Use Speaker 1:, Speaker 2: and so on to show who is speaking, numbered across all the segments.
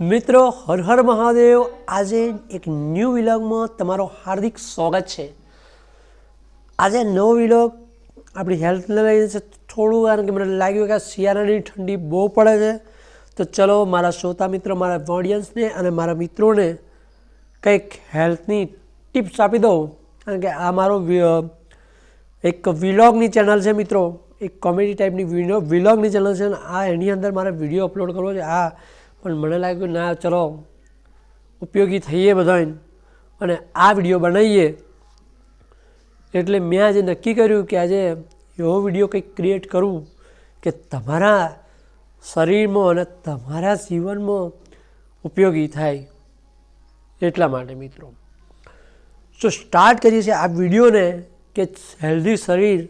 Speaker 1: મિત્રો, હર હર મહાદેવ. આજે એક ન્યૂ વિલોગમાં તમારો હાર્દિક સ્વાગત છે. આજે નવો વિલોગ આપણી હેલ્થને લઈને છે, થોડું કારણ કે મને લાગ્યું કે શિયાળાની ઠંડી બહુ પડે છે. તો ચલો, મારા શ્રોતા મિત્રો, મારા ઓડિયન્સને અને મારા મિત્રોને કંઈક હેલ્થની ટિપ્સ આપી દઉં. કારણ કે આ મારો એક વિલોગની ચેનલ છે મિત્રો. એક કોમેડી ટાઈપની વિલોગની ચેનલ છે અને આ એની અંદર મારે વીડિયો અપલોડ કરવો છે. આ પણ મને લાગ્યું, ના, ચલો, ઉપયોગી થઈએ બધાને અને આ વીડિયો બનાવીએ. એટલે મેં આજે નક્કી કર્યું કે આજે એવો વીડિયો કંઈક ક્રિએટ કરું કે તમારા શરીરમાં અને તમારા જીવનમાં ઉપયોગી થાય એટલા માટે મિત્રો. તો સ્ટાર્ટ કરીએ છીએ આ વિડીયોને કે હેલ્ધી શરીર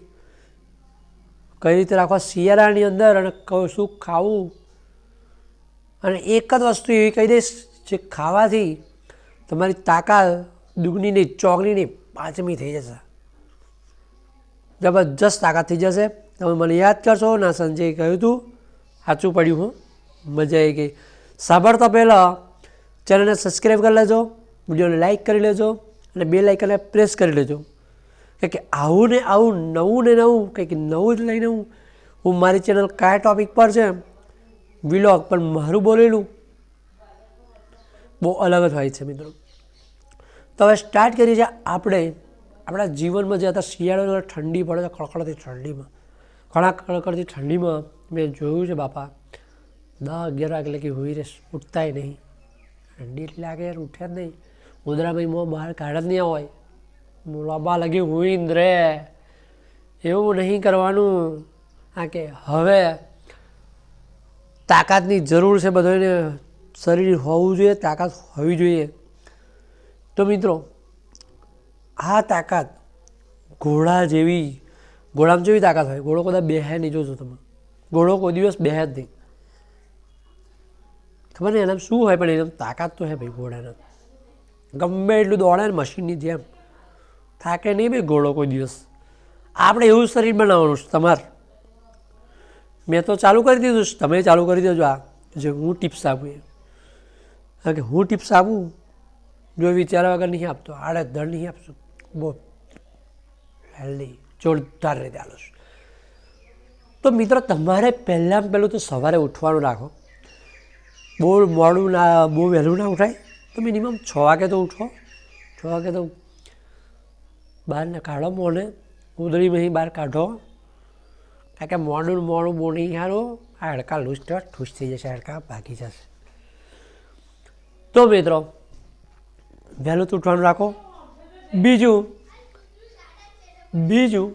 Speaker 1: કઈ રીતે રાખવા શિયાળાની અંદર અને શું ખાવું અને એક જ વસ્તુ એવી કહી દઈશ, જે ખાવાથી તમારી તાકાત દુગની નહીં ચોગની નહીં પાંચમી થઈ જશે. જબરજસ્ત તાકાત થઈ જશે. તમે મને યાદ કરશો, ના સંજય કહ્યું હતું, સાચું પડ્યું, હું. મજા આવી ગઈ. સાંભળતા પહેલાં ચેનલને સબસ્ક્રાઈબ કરી લેજો, વિડીયોને લાઇક કરી લેજો, અને બે લાઇકને પ્રેસ કરી લેજો. કારણ કે આવું ને આવું, નવું ને નવું, કંઈક નવું જ લઈને હું હું મારી ચેનલ કયા ટોપિક પર છે વિલોગ પણ મારું બોલેલું. બહુ અલગ જ હોય છે મિત્રો. તો હવે સ્ટાર્ટ કરીએ છીએ આપણે, આપણા જીવનમાં જે હતા શિયાળો ઠંડી પડે છે, કડકડતી ઠંડીમાં. ઘણા કડકડતી ઠંડીમાં મેં જોયું છે બાપા દસ અગિયાર વાગે લગી હોઈ રહે ઉઠતાય નહીં. ઠંડી એટલે લાગે યાર ઉઠ્યા જ નહીં. ઉદરામાં મોં બહાર કાઢ જ નહીં હોય. લાંબા લગી હોઈ રે. એવું નહીં કરવાનું. આ કે હવે તાકાતની જરૂર છે બધાને શરીર હોવું જોઈએ, તાકાત હોવી જોઈએ. તો મિત્રો, આ તાકાત ઘોડા જેવી, ઘોડામાં જેવી તાકાત હોય? ઘોડો કદાચ બેહે નહીં જોશો તમે. ઘોડો કોઈ દિવસ બેહે જ નહીં. ખબર નહીં એના શું હોય, પણ એનામ તાકાત તો હે ભાઈ ઘોડાના. ગમે એટલું દોડે ને મશીનની જેમ. થાકે નહીં ભાઈ ઘોડો કોઈ દિવસ. આપણે એવું શરીર બનાવવાનું છે તમારે. મેં તો ચાલુ કરી દીધું તમે ચાલુ કરી દેજો આ. જે હું ટિપ્સ આપું એ. કારણ કે હું ટિપ્સ આપું, જો વિચાર્યા વગર નહીં આપતો. આડે ધડ નહીં આપશું. બહુ હેલ્ધી જોરદાર રીતે આલો છું. તો મિત્રો, તમારે પહેલાં પહેલું તો સવારે ઉઠવાનું રાખો. બહુ મોડું ના, બહુ વહેલું ના ઉઠાય. તો મિનિમમ છ વાગે તો ઉઠો. છ વાગે તો બહાર કાઢો મોને. ઉદળીમાંથી બહાર કાઢો. કારણ કે મોડું મોડું બોલી સારું આ હાડકા લૂઝ ઠૂસ થઈ જશે હડકા ભાગી જશે તો મિત્રો વહેલું તૂટવાનું રાખો બીજું બીજું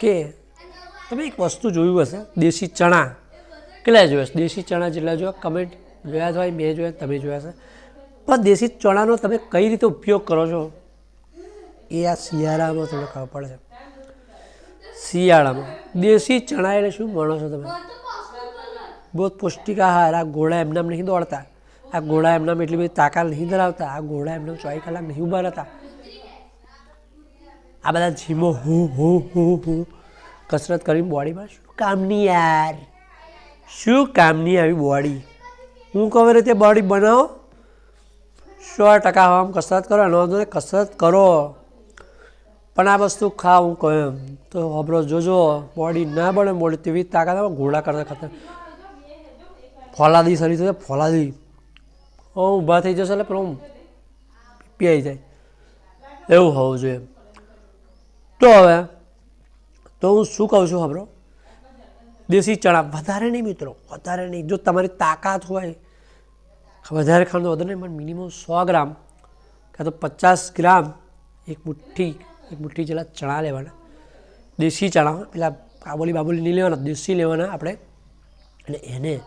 Speaker 1: કે તમે એક વસ્તુ જોયું હશે દેશી ચણા કેટલા જોયા છે દેશી ચણા જેટલા જોયા કમેન્ટ જોયા જ હોય મેં જોયા તમે જોયા છે પણ દેશી ચણાનો તમે કઈ રીતે ઉપયોગ કરો છો એ આ શિયાળામાં તમને ખબર પડે છે શિયાળામાં. દેશી ચણા એટલે શું માણો છો તમે? બહુ પૌષ્ટિક આહાર. આ ઘોડા એમનામ નહીં દોડતા. આ ઘોડા એમનામ એટલી બધી તાકાત નહીં ધરાવતા. આ ઘોડા એમનામ ચોવીસ કલાક નહીં ઊભા રહેતા. આ બધા જીમો હું હું હું હું કસરત કરીને બોડીમાં શું કામની યાર? શું કામની આવી બોડી? હું કહું રીતે બોડી બનાવો. સો ટકા આમ કસરત કરો. એનો કસરત કરો. પણ આ વસ્તુ ખાવ, હું કહું તો હબરો જોજો, બોડી ના બને બોડી તેવી તાકાત આવે, ઘોડા કરતા ખાતા ફોલાદી શરીર થશે ફોલાદી. ઓ, ઊભા થઈ જશે એટલે પેલું પીઆઈ જાય. એવું હોવું જોઈએ. તો હવે, તો હું શું કહું છું હબરો દેશી ચણા વધારે નહીં મિત્રો, વધારે નહીં. જો તમારી તાકાત હોય, વધારે ખાંડ વધારે નહીં, પણ મિનિમમ સો ગ્રામ, કાં તો પચાસ ગ્રામ એક મુઠ્ઠી એક મુઠ્ઠી જેટલા ચણા લેવાના. દેશી ચણા, પેલા કાબોલી બાબોલી નહીં લેવાના, દેશી લેવાના આપણે. અને એને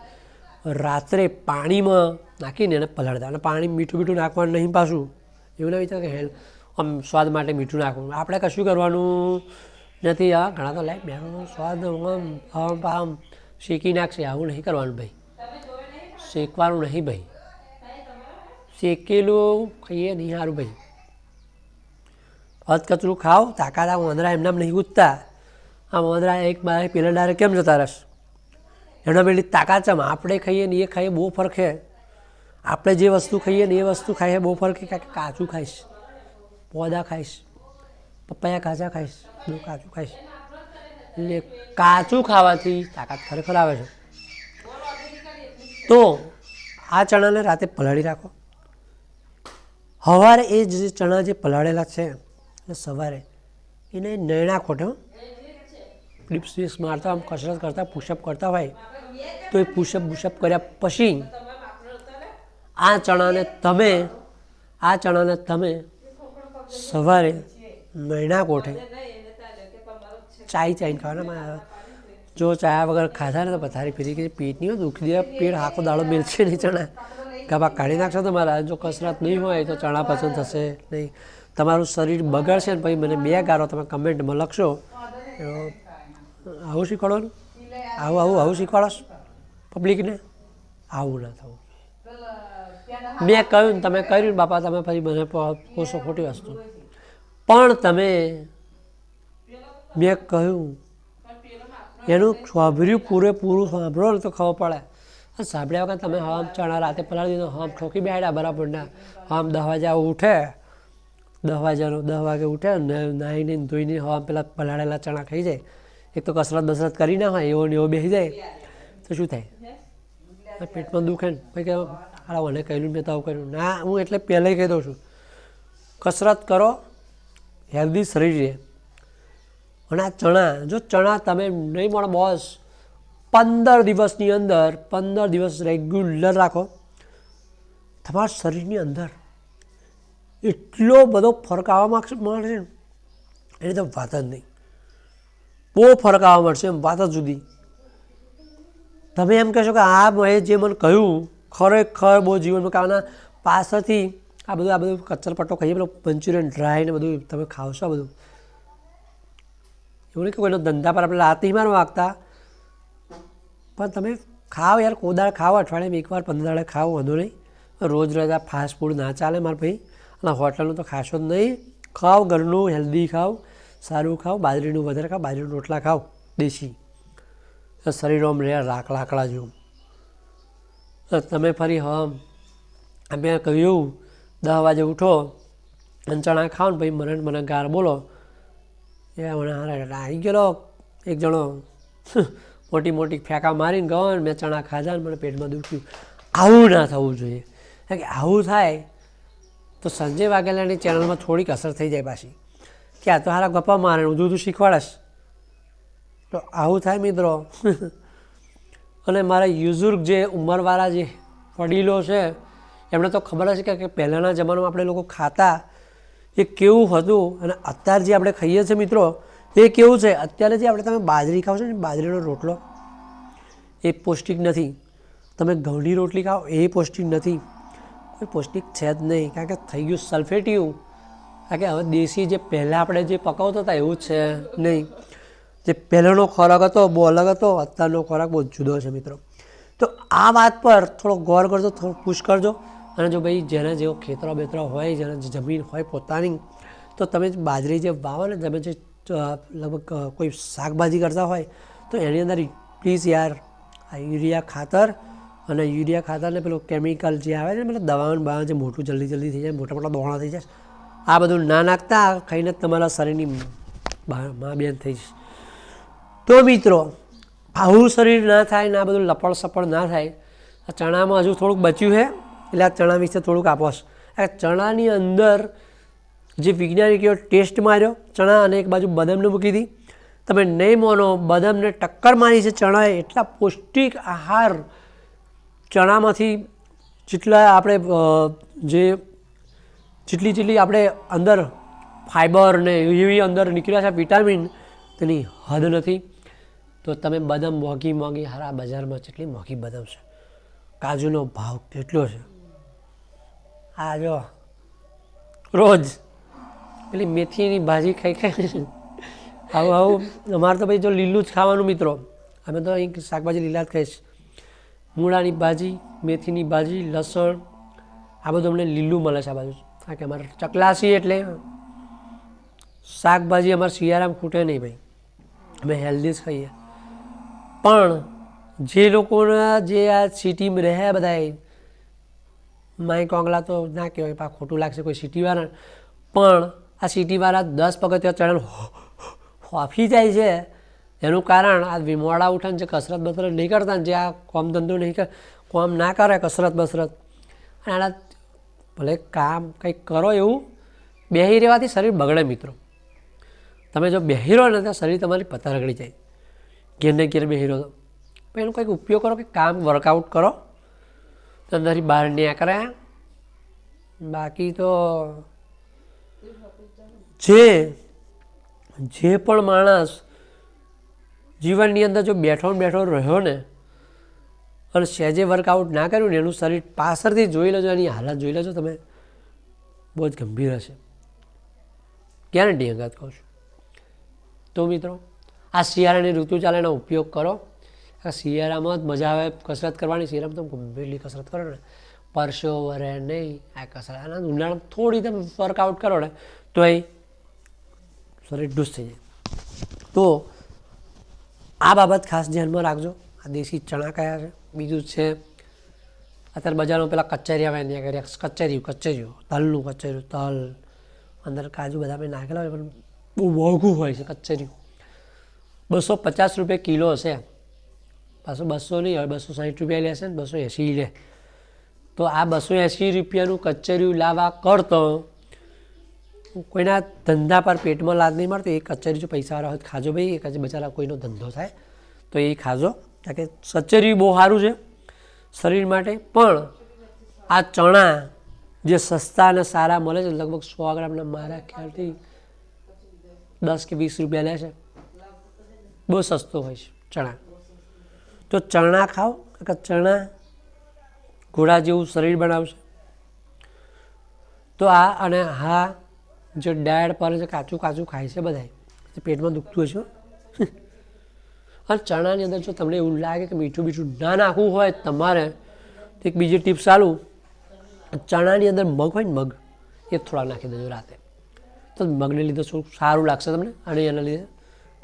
Speaker 1: રાત્રે પાણીમાં નાખીને એને પલાળતા. અને પાણી મીઠું મીઠું નાખવાનું નહીં પાછું. એવું ના વિચાર કે હેલ, આમ સ્વાદ માટે મીઠું નાખવાનું આપણે કશું કરવાનું નથી. આ ઘણા તો લાઈક મેનો સ્વાદ આમ આમ આમ શેકી નાખશે. આવું નહીં કરવાનું ભાઈ. શેકવાનું નહીં ભાઈ. શેકેલું ખાઈએ નહીં સારું ભાઈ. કચરું ખાઓ તાકાત આ વાંદરા એમનામ નહીં ઉગતા આ વાંદરા એક મારે પેલા ડારે કેમ જતા રસ એના પેલી તાકાત છે આપણે ખાઈએ ને એ ખાઈએ બહુ ફરક છે. આપણે જે વસ્તુ ખાઈએ ને એ વસ્તુ ખાઈએ બહુ ફરક કે કાચું ખાઈશ, પોદા ખાઈશ, પપૈયા કાચા ખાઈશ બધું કાચું ખાઈશ. એટલે કાચું ખાવાથી તાકાત ખરેખર આવે છે. તો આ ચણાને રાતે પલાળી રાખો. સવારે એ જે ચણા જે પલાળેલા છે એટલે સવારે. એને નૈણા ખોટે ડિપ્સ વિપ્સ મારતા, આમ કસરત કરતા પુશઅપ કરતા હોય, તો એ પુશઅપ બુશઅપ કર્યા પછી આ ચણાને તમે, આ ચણાને તમે સવારે નૈણા કોઠે ચાય ચાઈને ખાવાના. જો ચાયા વગર ખાધા ને તો પથારી ફેરી કે પેટ નહીં હોય, દુખી દે પેટ આખો દાડો મેળશે નહીં ચણા. ગાભા કાઢી નાખશો તમારા. જો કસરત નહીં હોય તો ચણા પસંદ થશે નહીં. તમારું શરીર બગડશે ને પછી મને બે ગારો તમે કમેન્ટમાં લખશો. આવું આવું ને આવું આવું આવું શીખવાડશ પબ્લિકને? આવું ના થવું. મેં કહ્યું ને તમે કર્યું બાપા, તમે પછી મને પોષો ખોટી વસ્તુ. પણ તમે, મેં કહ્યું, એનું સાંભળ્યું પૂરેપૂરું સાંભળો ને તો ખબર પડે. સાંભળ્યા વગર તમે હમ ચણા રાતે પલાળી દીધો હમ ઠોકી બેહાડ્યા બરાબરના હમ દસ વાગે ઉઠે દસ વાગ્યાનો દસ વાગે ઉઠે ને નાહીને ધોઈને હવા પેલા પલાળેલા ચણા ખાઈ જાય. એક તો કસરત બસરત કરી ના હોય, એવો ને એવો બેસી જાય. તો શું થાય? પેટમાં દુખે ને. પછી કે, હાલા, મને કહ્યું મેં તો આવું કર્યું. ના, હું એટલે પહેલાં કહી દઉં છું. કસરત કરો હેલ્ધી શરીર રહે. અને આ ચણા, જો ચણા તમે નહીં મળો બોસ પંદર દિવસની અંદર, પંદર દિવસ રેગ્યુલર રાખો. તમારા શરીરની અંદર એટલો બધો ફરક આવવા ને? એની તો વાત જ નહીં. બહુ ફરક આવવા મળશે એમ વાત જ જુદી. તમે એમ કહેશો કે આ મેં જે મને કહ્યું, ખરેખર બહુ જીવનમાં કાના પાછળથી આ બધું આ બધું કચરપટ્ટો ખાઈએ, પેલું મંચુરિયન ડ્રાય ને બધું તમે ખાવશો આ બધું. એવું નહીં કે કોઈનો ધંધા પર આપણે લાત નહીં મારવા માગતા. પણ તમે ખાઓ યાર, કોદાળ ખાઓ અઠવાડિયામાં એકવાર, પંદર દાડે ખાઓ વાંધો નહીં. રોજ રોજ આ ફાસ્ટ ફૂડ ના ચાલે મારા ભાઈ. અને હોટલનું તો ખાશો જ નહીં. ખાઓ ઘરનું હેલ્ધી ખાઓ સારું ખાઓ બાજરીનું વધારે ખાઓ બાજરીનું રોટલા ખાઓ દેશી. શરીરો આમ રહે રાખ, લાકડા જેવું. તમે ફરી હમ મેં કહ્યું દસ વાગે ઉઠો અને ચણા ખાઓ ને પછી મને મને ગાર બોલો. એ મને આવી ગયેલો, એક જણો મોટી મોટી ફેંકા મારીને ગયો મેં ચણા ખાધા ને મને પેટમાં દુખ્યું. આવું ના થવું જોઈએ. કારણ કે આવું થાય તો સંજય વાઘેલાની ચેનલમાં થોડીક અસર થઈ જાય પાછી. કે આ તો હારા ગપ્પા મારે ઊંધું ઊંધું શીખવાડશ. તો આવું થાય મિત્રો. અને મારા યુઝુર્ગ જે ઉંમરવાળા જે વડીલો છે, એમને તો ખબર હશે કે પહેલાંના જમાનામાં આપણે લોકો ખાતા, એ કેવું હતું અને અત્યારે જે આપણે ખાઈએ છીએ મિત્રો, એ કેવું છે? અત્યારે જે આપણે તમે બાજરી ખાઓ છો ને, બાજરીનો રોટલો, એ પૌષ્ટિક નથી. તમે ઘઉંની રોટલી ખાઓ, એ પૌષ્ટિક નથી. કોઈ પૌષ્ટિક છે જ નહીં. કારણ કે થઈ ગયું સલ્ફેટિયું. કારણ કે હવે દેશી જે પહેલાં આપણે જે પકાવતા હતા એવું છે નહીં. જે પહેલાંનો ખોરાક હતો, બહુ અલગ હતો, અત્યારનો ખોરાક બહુ જુદો છે મિત્રો. તો આ વાત પર થોડો ગૌર કરજો, થોડો પુશ કરજો. અને જો ભાઈ જેને જેવો ખેતરો બેતરો હોય, જેને જમીન હોય પોતાની, તો તમે બાજરી જે વાવો ને, તમે જે લગભગ કોઈ શાકભાજી કરતા હોય, તો એની અંદર પ્લીઝ યાર, આ યુરિયા ખાતર અને યુરિયા ખાતરને પેલું કેમિકલ જે આવે છે પેલા દવાઓને બવા જે મોટું જલ્દી જલ્દી થઈ જાય, મોટા મોટા દોણા થઈ જાય, આ બધું ના નાખતા ખાઈને તમારા શરીરની મા બેન થઈ જશે. તો મિત્રો, આવું શરીર ના થાય ને આ બધું લપડ સપડ ના થાય, આ ચણામાં હજુ થોડુંક બચ્યું છે, એટલે આ ચણા વિશે થોડુંક આપોશ આ ચણાની અંદર જે વૈજ્ઞાનિકોએ ટેસ્ટ માર્યો, ચણા અને એક બાજુ બદામને મૂકી હતી તમે નહીં માનો, બદામને ટક્કર મારી છે ચણાએ, એટલા પૌષ્ટિક આહાર ચણામાંથી જેટલા આપણે જે જેટલી જેટલી આપણે અંદર ફાઇબર ને એવી અંદર નીકળ્યા છે વિટામિન તેની હદ નથી. તો તમે બદામ મોંઘી મોંઘી હારા બજારમાં જેટલી મોંઘી બદામ છે, કાજુનો ભાવ કેટલો છે? આ જો, રોજ પેલી મેથીની ભાજી ખાઈ ખાઈ આવું આવું. અમારે તો ભાઈ જો લીલું જ ખાવાનું મિત્રો. અમે તો અહીં શાકભાજી લીલા જ ખાઈશ. મૂળાની ભાજી મેથીની ભાજી લસણ આ બધું અમને લીલું મળે છે આ બાજુ કારણ કે અમારે ચકલાસી એટલે શાકભાજી અમારે શિયાળામાં ખૂટે નહીં ભાઈ અમે હેલ્ધી જ ખાઈએ પણ જે લોકોના જે આ સિટીમાં રહ્યા બધા માય કોંગલા તો ના કહેવાય પા ખોટું લાગશે કોઈ સિટીવાળા પણ આ સિટીવાળા દસ પગથિયા ચડણ હોફી જાય છે એનું કારણ આ વિમોડા ઉઠાને જે કસરત બસરત નહીં કરતા જે આ કોમ ધંધો નહીં કર કોમ ના કરે કસરત બસરત. અને આના ભલે કામ કંઈક કરો એવું, બેહી રહેવાથી શરીર બગડે મિત્રો. તમે જો બેહી રહો ને તો શરીર તમારી પતા રગડી જાય. ઘેરને ઘેર બેહી રહો તો. એનો કંઈક ઉપયોગ કરો કે કામ વર્કઆઉટ કરો. તો અંદરથી બહાર કરે. બાકી તો જે જે પણ માણસ જીવનની અંદર જો બેઠો બેઠો રહ્યો ને, અને સહેજે વર્કઆઉટ ના કર્યું ને, એનું શરીર પાછળથી જોઈ લેજો, એની હાલત જોઈ લેજો, તમે બહુ જ ગંભીર હશે. ગેરંટી અંગત કહું છું. તો મિત્રો, આ શિયાળાની ઋતુ ચાલે એનો ઉપયોગ કરો. આ શિયાળામાં જ મજા આવે, કસરત કરવાની. શિયાળામાં તમે ગંભીરલી કસરત કરો ને. પરસો વરે નહીં, આ કસરત અને ઉનાળામાં થોડી તમે વર્કઆઉટ કરો ને, તો એ શરીર ડૂસ થઈ જાય. તો આ બાબત ખાસ ધ્યાનમાં રાખજો. આ દેશી ચણા કયા છે? બીજું છે, અત્યારે બજારમાં પેલા કચેરિયા આવે ત્યાં કર્યા કચેરીયું કચેરીયું તલનું કચેરીયું તલ. અંદર કાજુ બધા મેં નાખેલા હોય, પણ બહુ મોંઘું હોય છે કચેરીયું બસો પચાસ રૂપિયા કિલો હશે. પાછું બસો નહીં હવે બસો સાઠ રૂપિયા લેશે ને બસો એંસી લે. તો આ બસો એંસી રૂપિયાનું કચેરીયું લાવવા કરતો કોઈના ધંધા પર પેટમાં લાદ નહીં મળતો એ કચેરી જો પૈસાવાળા હોય ખાજો ભાઈ એક જ બચારા કોઈનો ધંધો થાય તો એ ખાજો. કારણ કે કચેરી બહુ સારું છે શરીર માટે, પણ આ ચણા જે સસ્તા અને સારા મળે છે, લગભગ સો ગ્રામના મારા ખ્યાલથી દસ કે વીસ રૂપિયા લે છે. બહુ સસ્તો હોય છે ચણા. તો ચણા ખાઓ કે ચણા ઘોડા જેવું શરીર બનાવશે. તો આ અને હા જે ડાયટ પર જે કાચું કાચું ખાય છે બધાય પેટમાં દુખતું હશે. અને ચણાની અંદર જો તમને એવું લાગે કે મીઠું મીઠું ના નાખવું હોય તમારે, તો એક બીજી ટીપ્સ ચાલું. ચણાની અંદર મગ હોય ને મગ, એ થોડા નાખી દેજો રાતે. તો મગને લીધે શું સારું લાગશે તમને અને એના લીધે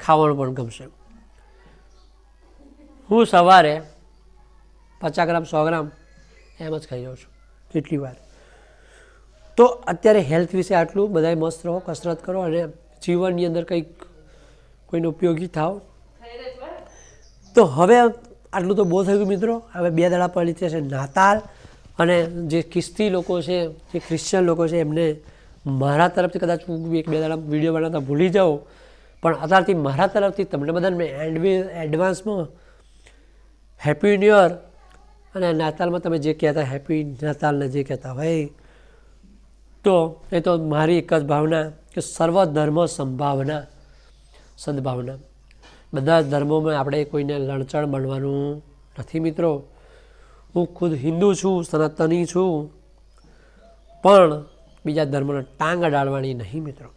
Speaker 1: ખાવાનું પણ ગમશે. હું સવારે પચાસ ગ્રામ, સો ગ્રામ એમ જ ખાઈ જાઉં છું કેટલી વાર. તો અત્યારે હેલ્થ વિશે આટલું બધાય મસ્ત રહો, કસરત કરો અને જીવનની અંદર કંઈક, કોઈને ઉપયોગી થાઓ તો હવે આટલું તો બહુ થયું મિત્રો. હવે બે દાડા પડી છે નાતાલ અને જે ખ્રિસ્તી લોકો છે, જે ક્રિશ્ચન લોકો છે, એમને મારા તરફથી કદાચ હું એક બે દાડા વીડિયો બનાવતા ભૂલી જાઉં, પણ અત્યારથી મારા તરફથી તમને બધાને મેં એડવે એડવાન્સમાં હેપી ન્યુ યર અને નાતાલમાં તમે જે કહેતા હેપી નાતાલને જે કહેતા હોય તો એ તો મારી એક જ ભાવના કે સર્વ ધર્મ સંભાવના, સદભાવના. બધા ધર્મોમાં આપણે કોઈને લણચણ બનવાનું નથી મિત્રો. હું ખુદ હિન્દુ છું, સનાતની છું, પણ બીજા ધર્મને ટાંગ અડાડવાની નહીં મિત્રો.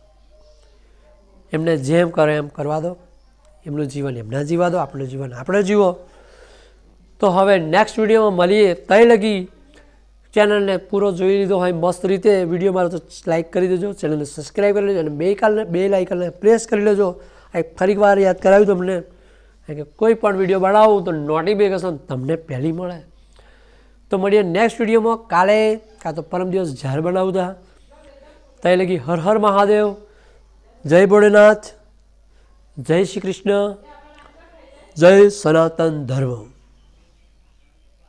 Speaker 1: એમને જેમ કરે એમ કરવા દો. એમનું જીવન એમના જીવા દો, આપણું જીવન આપણે જીવો. તો હવે નેક્સ્ટ વિડીયોમાં મળીએ. તય લગી ચેનલને પૂરો જોઈ લીધો હોય મસ્ત રીતે વીડિયો મારો તો લાઇક કરી દેજો, ચેનલને સબસ્ક્રાઈબ કરી લેજો અને બે કાલને બે લાઇકનને પ્રેસ કરી લેજો. એક ફરી વાર યાદ કરાવ્યું તમને. કે કોઈ પણ વીડિયો બનાવું તો નોટિફિકેશન તમને પહેલી મળે. તો મળીએ નેક્સ્ટ વિડીયોમાં. કાલે કાં તો પરમ દિવસ જ્યારે બનાવતા. ત્યાં લગી હર હર મહાદેવ. જય ભોળેનાથ. જય શ્રી કૃષ્ણ. જય સનાતન ધર્મ.